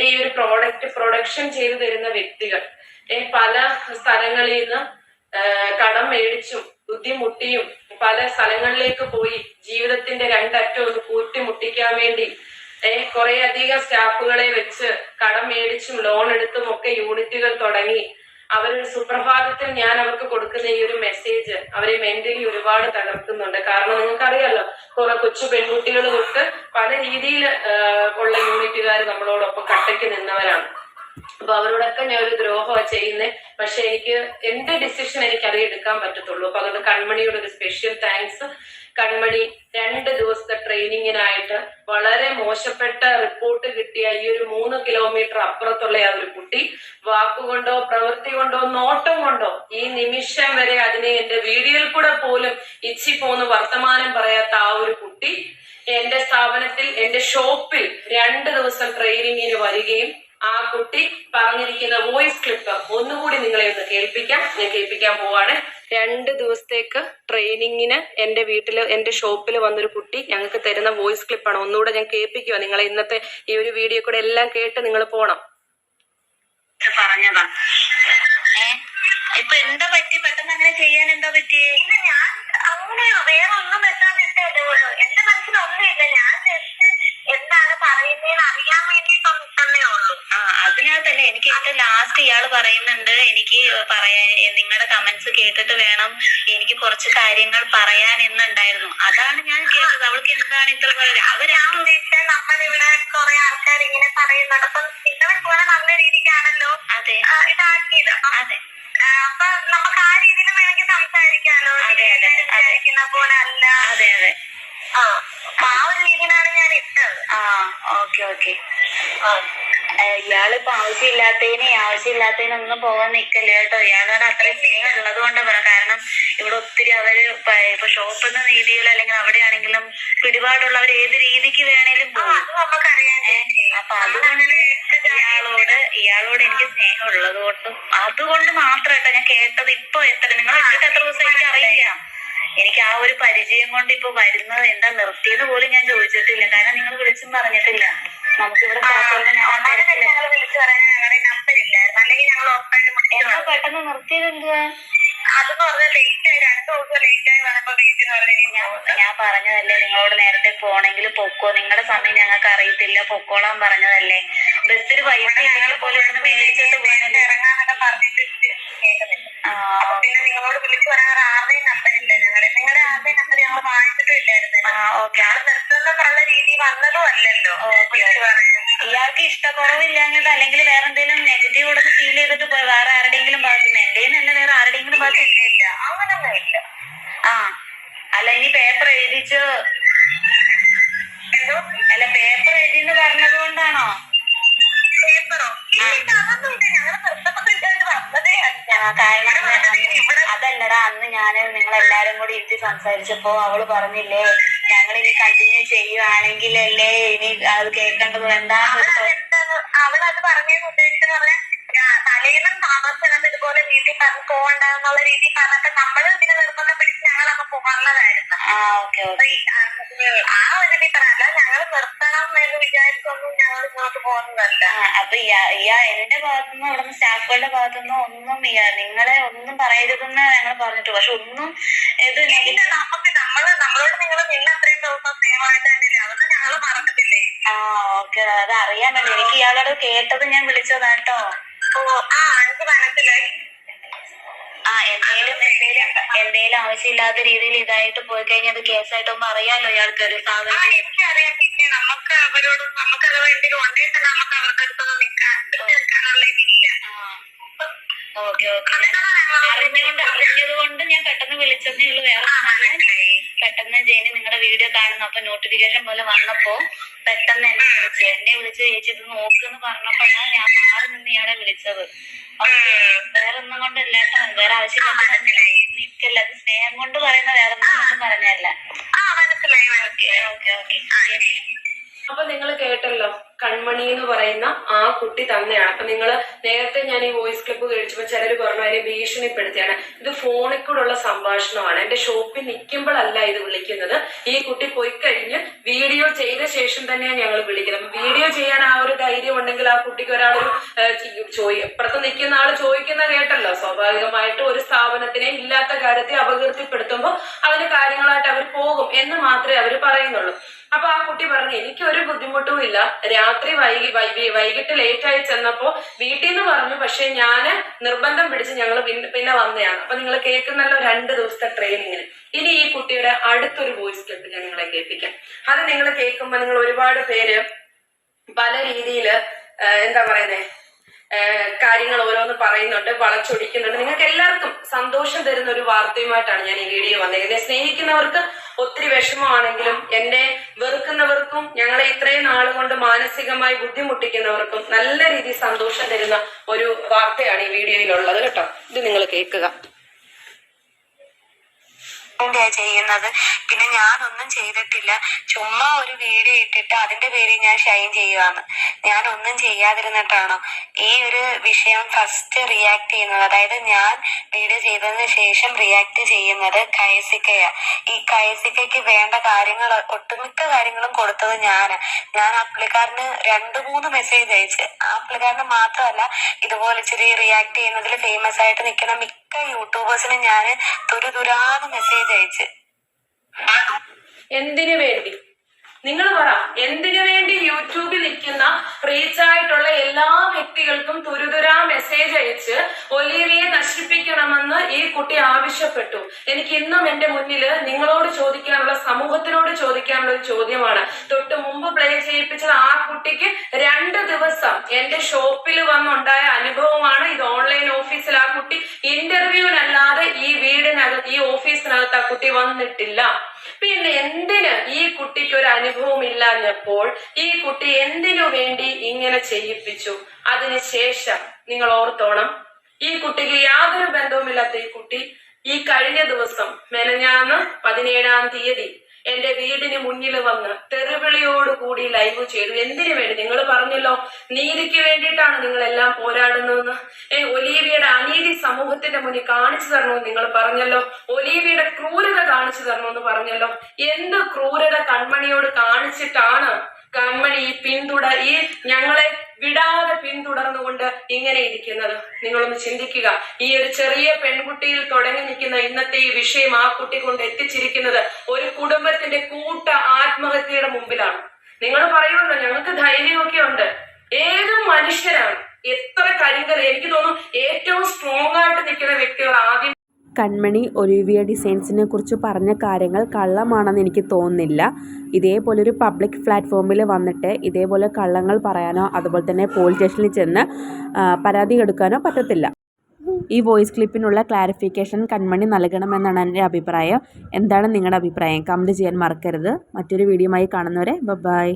എന്റെ ഈ ഒരു പ്രോഡക്റ്റ് പ്രൊഡക്ഷൻ ചെയ്തു തരുന്ന വ്യക്തികൾ. പല സ്ഥലങ്ങളിൽ നിന്ന് കടം മേടിച്ചും ബുദ്ധിമുട്ടിയും പല സ്ഥലങ്ങളിലേക്ക് പോയി ജീവിതത്തിന്റെ രണ്ടറ്റം ഒന്ന് കൂട്ടിമുട്ടിക്കാൻ വേണ്ടി ഏഹ് കുറെ അധികം സ്റ്റാഫുകളെ വെച്ച് കടം മേടിച്ചും ലോൺ എടുത്തും ഒക്കെ യൂണിറ്റുകൾ തുടങ്ങി. അവരൊരു സുപ്രഭാതത്തിൽ ഞാൻ അവർക്ക് കൊടുക്കുന്ന ഈ ഒരു മെസ്സേജ് അവരെ മെന്റലി ഒരുപാട് തകർക്കുന്നുണ്ട്. കാരണം നിങ്ങൾക്കറിയാലോ കുറെ കൊച്ചു പെൺകുട്ടികൾ തൊട്ട് പല രീതിയിൽ ഉള്ള യൂണിറ്റുകാർ നമ്മളോടൊപ്പം കട്ടയ്ക്ക് നിന്നവരാണ്. അപ്പൊ അവരോടൊക്കെ ഞാൻ ഒരു ദ്രോഹമാണ് ചെയ്യുന്നത് പക്ഷെ എനിക്ക് എന്റെ ഡിസിഷൻ എനിക്ക് അതേ എടുക്കാൻ പറ്റത്തുള്ളൂ. അപ്പൊ അതുകൊണ്ട് കൺമണിയോട് ഒരു സ്പെഷ്യൽ താങ്ക്സ് കൺമണി രണ്ട് ദിവസത്തെ ട്രെയിനിങ്ങിനായിട്ട് വളരെ മോശപ്പെട്ട റിപ്പോർട്ട് കിട്ടിയ ഈ ഒരു മൂന്ന് കിലോമീറ്റർ അപ്പുറത്തുള്ള ആ ഒരു കുട്ടി വാക്കുകൊണ്ടോ പ്രവൃത്തി കൊണ്ടോ നോട്ടം കൊണ്ടോ ഈ നിമിഷം വരെ അതിനെ എന്റെ വീഡിയോയിൽ കൂടെ പോലും ഇച്ചി പോന്ന് വർത്തമാനം പറയാത്ത ആ ഒരു കുട്ടി എന്റെ സ്ഥാപനത്തിൽ എന്റെ ഷോപ്പിൽ രണ്ട് ദിവസം ട്രെയിനിങ്ങിന് വരികയും ആ കുട്ടി പറഞ്ഞിരിക്കുന്ന വോയിസ് ക്ലിപ്പ് ഒന്നുകൂടി നിങ്ങളെ ഒന്ന് കേൾപ്പിക്കാം. ഞാൻ കേൾപ്പിക്കാൻ പോവാണ്. രണ്ട് ദിവസത്തേക്ക് ട്രെയിനിങ്ങിന് എന്റെ വീട്ടിൽ എന്റെ ഷോപ്പിൽ വന്നൊരു കുട്ടി ഞങ്ങൾക്ക് തരുന്ന വോയിസ് ക്ലിപ്പാണ്. ഒന്നുകൂടെ ഞാൻ കേൾപ്പിക്കുക നിങ്ങളെ ഇന്നത്തെ ഈ ഒരു വീഡിയോ കൂടെ എല്ലാം കേട്ട് നിങ്ങൾ പോണം. പറഞ്ഞതാ. ഇപ്പൊ എന്താ പറ്റി? പെട്ടെന്ന് അങ്ങനെ ചെയ്യാൻ എന്താ പറ്റിയേ? ഇല്ല ഞാൻ അങ്ങനെ വേറെ ഒന്നും വെക്കാണ്ടിട്ടല്ലോ എന്റെ മനസ്സിലൊന്നുമില്ല ഞാൻ ജസ്റ്റ് എന്താണ് പറയുന്നതെന്ന് അറിയാൻ ഉള്ളൂ ആ അതിനകത്തല്ലേ എനിക്ക് ഏറ്റവും ലാസ്റ്റ് ഇയാൾ പറയുന്നുണ്ട്. എനിക്ക് പറയാൻ നിങ്ങളുടെ കമന്റ്സ് കേട്ടിട്ട് വേണം എനിക്ക് കുറച്ച് കാര്യങ്ങൾ പറയാൻ എന്നുണ്ടായിരുന്നു. അതാണ് ഞാൻ കേട്ടത്. അവൾക്ക് എന്താണ് ഇത്ര പറയുന്നത് അവർ ഞാൻ ഉദ്ദേശിച്ചത് നമ്മളിവിടെ കുറെ ആൾക്കാർ ഇങ്ങനെ പറയുന്നുണ്ട്. അപ്പം നിങ്ങൾ പോലെ നല്ല രീതിക്കാണല്ലോ അതെ. ആ, ഇതാക്കിയത്. അതെ. ആ, അപ്പൊ നമുക്ക് ആ രീതിയിൽ വേണമെങ്കിൽ അതെ. വിചാരിക്കുന്ന പോലെ അല്ല. അതെ അതെ. ആ ആ ഒരു രീതിയിലാണ് ഞാൻ ഇട്ടത്. ആ ഓക്കെ ഓക്കെ. ഇയാളിപ്പോ ആവശ്യമില്ലാത്തതിന് ആവശ്യമില്ലാത്തതിനൊന്നും പോകാൻ നിക്കല്ല കേട്ടോ. ഇയാളോട് അത്രയും സ്നേഹം ഉള്ളത് കൊണ്ട് പറ കാരണം ഇവിടെ ഒത്തിരി അവർ ഇപ്പൊ ഷോപ്പ് എന്ന രീതിയിലോ അല്ലെങ്കിൽ അവിടെയാണെങ്കിലും പിടിപാടുള്ളവർ ഏത് രീതിക്ക് വേണേലും പോകും അപ്പൊ അതുകൊണ്ട് ഇയാളോട് ഇയാളോട് എനിക്ക് സ്നേഹം ഉള്ളത് കൊണ്ടും അതുകൊണ്ട് മാത്രം കേട്ടോ ഞാൻ കേട്ടത് ഇപ്പൊ എത്ര നിങ്ങൾ എത്ര ദിവസം എനിക്ക് അറിയില്ല. എനിക്ക് ആ ഒരു പരിചയം കൊണ്ട് ഇപ്പൊ വരുന്നത് എന്താ നിർത്തിയത് പോലും ഞാൻ ചോദിച്ചിട്ടില്ല. കാരണം നിങ്ങൾ വിളിച്ചും പറഞ്ഞിട്ടില്ല. ഞങ്ങൾ ഉറപ്പായിട്ട് പെട്ടെന്ന് നിർത്തിയത് എന്തുവാ? ഞാൻ പറഞ്ഞതല്ലേ നിങ്ങളോട് നേരത്തെ പോണെങ്കിൽ പൊക്കോ. നിങ്ങളുടെ സമയം ഞങ്ങൾക്ക് അറിയത്തില്ല പൊക്കോളാൻ പറഞ്ഞതല്ലേ. ബസ്സിൽ പൈസ ഇല്ലെങ്കിൽ പോലും ഇവിടുന്ന് മേടിച്ചിട്ട് പോകാനല്ലേ ഇറങ്ങാന്നൊക്കെ പറഞ്ഞിട്ട് കേൾക്കുന്നില്ല. ആ. അപ്പൊ പിന്നെ നിങ്ങളോട് വിളിച്ചു പറയാൻ ആരുടെയും നമ്പർ ഇല്ല ഞങ്ങളുടെ നിങ്ങളുടെ ആരുടെയും നമ്പർ ഞങ്ങൾ വാങ്ങിച്ചിട്ടും ഇല്ലായിരുന്നു. ഞങ്ങൾ നിർത്തുന്നുള്ള രീതി വന്നതും അല്ലല്ലോ. ഇയാൾക്ക് ഇഷ്ടക്കുറവില്ലാഞ്ഞത് അല്ലെങ്കിൽ വേറെ എന്തെങ്കിലും നെഗറ്റീവ് ഉണ്ടെന്ന് ഫീൽ ചെയ്തിട്ട് പോയി വേറെ ആരുടെയെങ്കിലും ഭാഗത്തുനിന്ന് എന്റെയും അല്ല വേറെ ആരുടെയെങ്കിലും ഭാഗത്ത് ഇല്ല അങ്ങനൊന്നും ഇല്ല. ആ. അല്ല ഇനി പേപ്പർ എഴുതിച്ച് അല്ല പേപ്പർ എഴുതി എന്ന് പറഞ്ഞത് കൊണ്ടാണോ? അതല്ലടാ അന്ന് ഞാൻ നിങ്ങളെല്ലാരും കൂടി ഇരുത്തി സംസാരിച്ചപ്പോ അവൾ പറഞ്ഞില്ലേ ഞങ്ങൾ ഇനി കണ്ടിന്യൂ ചെയ്യുവാണെങ്കിലല്ലേ ഇനി അത് കേൾക്കേണ്ടത് എന്താ അവളത് പറഞ്ഞതെന്ന് താമസിച്ചത് ഇതുപോലെ വീട്ടിൽ പറഞ്ഞു പോകണ്ടെന്നുള്ള രീതിയിൽ പറഞ്ഞിട്ട് നമ്മൾ ഇതിനെ നിർബന്ധം പിടിച്ച് ഞങ്ങൾ അങ്ങ് പോകുന്നതായിരുന്നു ആ ഒരു ഇതിൽ ഞങ്ങൾ നിർത്തണം എന്ന് വിചാരിച്ചൊന്നും ഞങ്ങൾ ഇങ്ങോട്ട് പോകുന്നതല്ല. അപ്പൊ ഇയാ എന്റെ ഭാഗത്തുനിന്ന് ഇവിടുന്ന് സ്റ്റാഫുകളുടെ ഭാഗത്തുനിന്ന് ഒന്നും ഇയാ നിങ്ങളെ ഒന്നും പറയരുതെന്ന് ഞങ്ങൾ പറഞ്ഞിട്ട്. പക്ഷെ ഒന്നും ഇത് നമുക്ക് നമ്മൾ നമ്മളോട് നിങ്ങൾ നിന്ന് അത്രയും ദിവസം സ്നേഹമായിട്ട് തന്നെയല്ലേ. അതൊന്നും ഞങ്ങൾ മറക്കത്തില്ലേ. ആ ഓക്കെ അത് അറിയാൻ വേണ്ടി. എനിക്ക് ഇയാളോട് കേട്ടത് ഞാൻ വിളിച്ചതാട്ടോ ഓ ആ മനസ്സിലായി ആ എന്തേലും എന്തേലും എന്തേലും ആവശ്യമില്ലാത്ത രീതിയിൽ ഇതായിട്ട് പോയി കഴിഞ്ഞാൽ അത് കേസായിട്ടൊന്നും അറിയാലോ ഇയാൾക്ക് ഒരു സാധനം. എനിക്കറിയാം പിന്നെ നമുക്ക് അവരോട് നമുക്ക് അഥവാ എന്തെങ്കിലും ഉണ്ടെങ്കിൽ തന്നെ നമുക്ക് അവരുടെ അടുത്തൊന്നും നിൽക്കാൻ നിൽക്കാനുള്ള ഇതില്ല. Okay okay. അറിഞ്ഞുകൊണ്ട് അറിഞ്ഞത് കൊണ്ട് ഞാൻ പെട്ടെന്ന് വിളിച്ചതേ ഉള്ളൂ. വേറെ പെട്ടെന്ന് ജയിന് നിങ്ങളുടെ വീഡിയോ കാണുന്നു. അപ്പൊ നോട്ടിഫിക്കേഷൻ പോലെ വന്നപ്പോ പെട്ടെന്ന് എന്നെ വിളിച്ചു. എന്നെ വിളിച്ച് ചേച്ചി ഇത് നോക്കുന്നു പറഞ്ഞപ്പോഴാണ് ഞാൻ മാറി നിന്ന് ഇയാളെ വിളിച്ചത്. വേറെ ഒന്നും കൊണ്ടല്ല വേറെ ആവശ്യം നിക്കല്ല അത് സ്നേഹം കൊണ്ട് പറയുന്ന വേറെ ഒന്നും കൊണ്ടും പറഞ്ഞല്ല ഓക്കെ ഓക്കെ. ഓക്കെ അപ്പൊ നിങ്ങൾ കേട്ടല്ലോ കൺമണി എന്ന് പറയുന്ന ആ കുട്ടി തന്നെയാണ്. അപ്പൊ നിങ്ങൾ നേരത്തെ ഞാൻ ഈ വോയിസ് ക്ലിപ്പ് കഴിച്ചപ്പോൾ ചിലർ പറഞ്ഞു അതിനെ ഭീഷണിപ്പെടുത്തിയാണ്. ഇത് ഫോണിൽ കൂടെയുള്ള സംഭാഷണമാണ്. എന്റെ ഷോപ്പിൽ നിൽക്കുമ്പോഴല്ല ഇത് വിളിക്കുന്നത്. ഈ കുട്ടി പോയി കഴിഞ്ഞ് വീഡിയോ ചെയ്ത ശേഷം തന്നെയാണ് ഞങ്ങൾ വിളിക്കുന്നത്. അപ്പൊ വീഡിയോ ചെയ്യാൻ ആ ഒരു ധൈര്യം ഉണ്ടെങ്കിൽ ആ കുട്ടിക്ക് ഒരാൾ ഏഹ്, ചി- ചോയ് ഇപ്പുറത്ത് നിൽക്കുന്ന ആൾ ചോദിക്കുന്ന കേട്ടല്ലോ. സ്വാഭാവികമായിട്ട് ഒരു സ്ഥാപനത്തിനെ ഇല്ലാത്ത കാര്യത്തെ അപകീർത്തിപ്പെടുത്തുമ്പോൾ അതിന് കാര്യങ്ങളായിട്ട് അവർ പോകും എന്ന് മാത്രമേ അവർ പറയുന്നുള്ളൂ. അപ്പൊ ആ കുട്ടി പറഞ്ഞു എനിക്ക് ഒരു ബുദ്ധിമുട്ടും ഇല്ല. രാത്രി വൈകി വൈകി- വൈകിട്ട് ലേറ്റ് ആയി ചെന്നപ്പോ വീട്ടിൽ നിന്ന് പറഞ്ഞു പക്ഷെ ഞാൻ നിർബന്ധം പിടിച്ച് ഞങ്ങൾ പിന്നെ വന്നതാണ്. അപ്പൊ നിങ്ങൾ കേൾക്കുന്നല്ലോ രണ്ട് ദിവസത്തെ ട്രെയിനിങ്ങിന് ഇനി ഈ കുട്ടിയുടെ അടുത്തൊരു വോയിസ് ക്ലിപ്പ് ഞാൻ നിങ്ങളെ കേൾപ്പിക്കാം. അത് നിങ്ങൾ കേൾക്കുമ്പോൾ നിങ്ങൾ ഒരുപാട് പേര് പല രീതിയിൽ എന്താ പറയുന്നേ കാര്യങ്ങൾ ഓരോന്ന് പറയുന്നുണ്ട് വളച്ചൊടിക്കുന്നുണ്ട്. നിങ്ങൾക്ക് എല്ലാവർക്കും സന്തോഷം തരുന്ന ഒരു വാർത്തയുമായിട്ടാണ് ഞാൻ ഈ വീഡിയോ വന്നത്. എന്നെ സ്നേഹിക്കുന്നവർക്ക് ഒത്തിരി വിഷമമാണെങ്കിലും എന്നെ വെറുക്കുന്നവർക്കും ഞങ്ങളെ ഇത്രയും നാളുകൊണ്ട് മാനസികമായി ബുദ്ധിമുട്ടിക്കുന്നവർക്കും നല്ല രീതിയിൽ സന്തോഷം തരുന്ന ഒരു വാർത്തയാണ് ഈ വീഡിയോയിലുള്ളത് കേട്ടോ. ഇത് നിങ്ങൾ കേൾക്കുക. ചെയ്യുന്നത്? പിന്നെ ഞാനൊന്നും ചെയ്തിട്ടില്ല. ചുമ്മാ ഒരു വീഡിയോ ഇട്ടിട്ട് അതിന്റെ പേരിൽ ഞാൻ ഷൈൻ ചെയ്യുവാന്ന് ഞാൻ ഒന്നും ചെയ്യാതിരുന്നിട്ടാണോ ഈ ഒരു വിഷയം ഫസ്റ്റ് റിയാക്ട് ചെയ്യുന്നത്? അതായത് ഞാൻ വീഡിയോ ചെയ്തതിന് ശേഷം റിയാക്ട് ചെയ്യുന്നത് കയസിക്കയാ ഈ കയസിക്കയ്ക്ക് വേണ്ട കാര്യങ്ങൾ ഒട്ടുമിക്ക കാര്യങ്ങളും കൊടുത്തത് ഞാൻ. ഞാൻ ആ പുള്ളിക്കാരന് രണ്ട് മൂന്ന് മെസ്സേജ് അയച്ച്. ആ പുള്ളിക്കാരന് മാത്രമല്ല ഇതുപോലെ ഇച്ചിരി റിയാക്ട് ചെയ്യുന്നതിൽ ഫേമസ് ആയിട്ട് നിൽക്കുന്ന മിക്ക യൂട്യൂബേഴ്സിനും ഞാൻ തുരുതുരാന്ന് മെസ്സേജ് അയച്ച്. എന്തിനു വേണ്ടി? നിങ്ങൾ പറ എന്തിനു റീച്ച് ആയിട്ടുള്ള എല്ലാ വ്യക്തികൾക്കും തുരുതുരാ മെസ്സേജ് അയച്ച് ഒലീവിയെ നശിപ്പിക്കണമെന്ന് ഈ കുട്ടി ആവശ്യപ്പെട്ടു. എനിക്ക് ഇന്നും എന്റെ മുന്നിൽ നിങ്ങളോട് ചോദിക്കാനുള്ള സമൂഹത്തിനോട് ചോദിക്കാനുള്ള ഒരു ചോദ്യമാണ്. തൊട്ട് മുമ്പ് പ്ലേ ചെയ്യിപ്പിച്ചത് ആ കുട്ടിക്ക് രണ്ട് ദിവസം എന്റെ ഷോപ്പിൽ വന്നുണ്ടായ അനുഭവമാണ്. ഇത് ഓൺലൈൻ ഓഫീസിൽ ആ കുട്ടി ഇന്റർവ്യൂവിനല്ലാതെ ഈ വീടിനകത്ത് ഈ ഓഫീസിനകത്ത് ആ കുട്ടി വന്നിട്ടില്ല. പിന്നെ എന്തിന് ഈ കുട്ടിക്ക് അനുഭവം ഇല്ലാഞ്ഞപ്പോൾ ഈ കുട്ടി എന്തിനു വേണ്ടി ഇങ്ങനെ ചെയ്യിപ്പിച്ചു? അതിനുശേഷം നിങ്ങൾ ഓർത്തോണം. ഈ കുട്ടിക്ക് യാതൊരു ബന്ധവുമില്ലാത്ത ഈ കുട്ടി ഈ കഴിഞ്ഞ ദിവസം മെനഞ്ഞാന്ന് പതിനേഴാം തീയതി എന്റെ വീടിന് മുന്നിൽ വന്ന് തെറിവിളിയോടുകൂടി ലൈവ് ചെയ്തു. എന്തിനു വേണ്ടി? നിങ്ങൾ പറഞ്ഞല്ലോ നീതിക്ക് വേണ്ടിയിട്ടാണ് നിങ്ങൾ എല്ലാം പോരാടുന്നതെന്ന്. ഏ ഒലീവിയുടെ അനീതി സമൂഹത്തിന്റെ മുന്നിൽ കാണിച്ചു തരണമെന്ന് നിങ്ങൾ പറഞ്ഞല്ലോ. ഒലീവിയുടെ ക്രൂരത കാണിച്ചു തരണമെന്ന് പറഞ്ഞല്ലോ. എന്ത് ക്രൂരത കൺമണിയോട് കാണിച്ചിട്ടാണ് കൺമണി ഈ പിന്തുട ഈ ഞങ്ങളെ വിടാതെ പിന്തുടർന്നുകൊണ്ട് ഇങ്ങനെ ഇരിക്കുന്നത്. നിങ്ങളൊന്ന് ചിന്തിക്കുക. ഈ ഒരു ചെറിയ പെൺകുട്ടിയിൽ തുടങ്ങി നിൽക്കുന്ന ഇന്നത്തെ ഈ വിഷയം ആ കുട്ടി കൊണ്ട് എത്തിച്ചിരിക്കുന്നത് ഒരു കുടുംബത്തിന്റെ കൂട്ട ആത്മഹത്യയുടെ മുമ്പിലാണ്. നിങ്ങൾ പറയുമല്ലോ ഞങ്ങൾക്ക് ധൈര്യമൊക്കെ ഉണ്ട്. ഏത് മനുഷ്യരാണ് എത്ര കരിങ്കൽ എനിക്ക് തോന്നുന്നു ഏറ്റവും സ്ട്രോങ് ആയിട്ട് നിൽക്കുന്ന വ്യക്തികൾ ആദ്യം കൺമണി ഒലിവിയ ഡിസൈൻസിനെ കുറിച്ച് പറഞ്ഞ കാര്യങ്ങൾ കള്ളമാണെന്ന് എനിക്ക് തോന്നുന്നില്ല. ഇതേപോലെ ഒരു പബ്ലിക് പ്ലാറ്റ്ഫോമിൽ വന്നിട്ട് ഇതേപോലെ കള്ളങ്ങൾ പറയാനോ അതുപോലെ തന്നെ പോലീസ് സ്റ്റേഷനിൽ ചെന്ന് പരാതി എടുക്കാനോ പറ്റത്തില്ല. ഈ വോയിസ് ക്ലിപ്പിനുള്ള ക്ലാരിഫിക്കേഷൻ കൺമണി നൽകണമെന്നാണ് എന്റെ അഭിപ്രായം. എന്താണ് നിങ്ങളുടെ അഭിപ്രായം? കമന്റ് ചെയ്യാൻ മറക്കരുത്. മറ്റൊരു വീഡിയോയുമായി കാണുന്നവരെ ബൈ.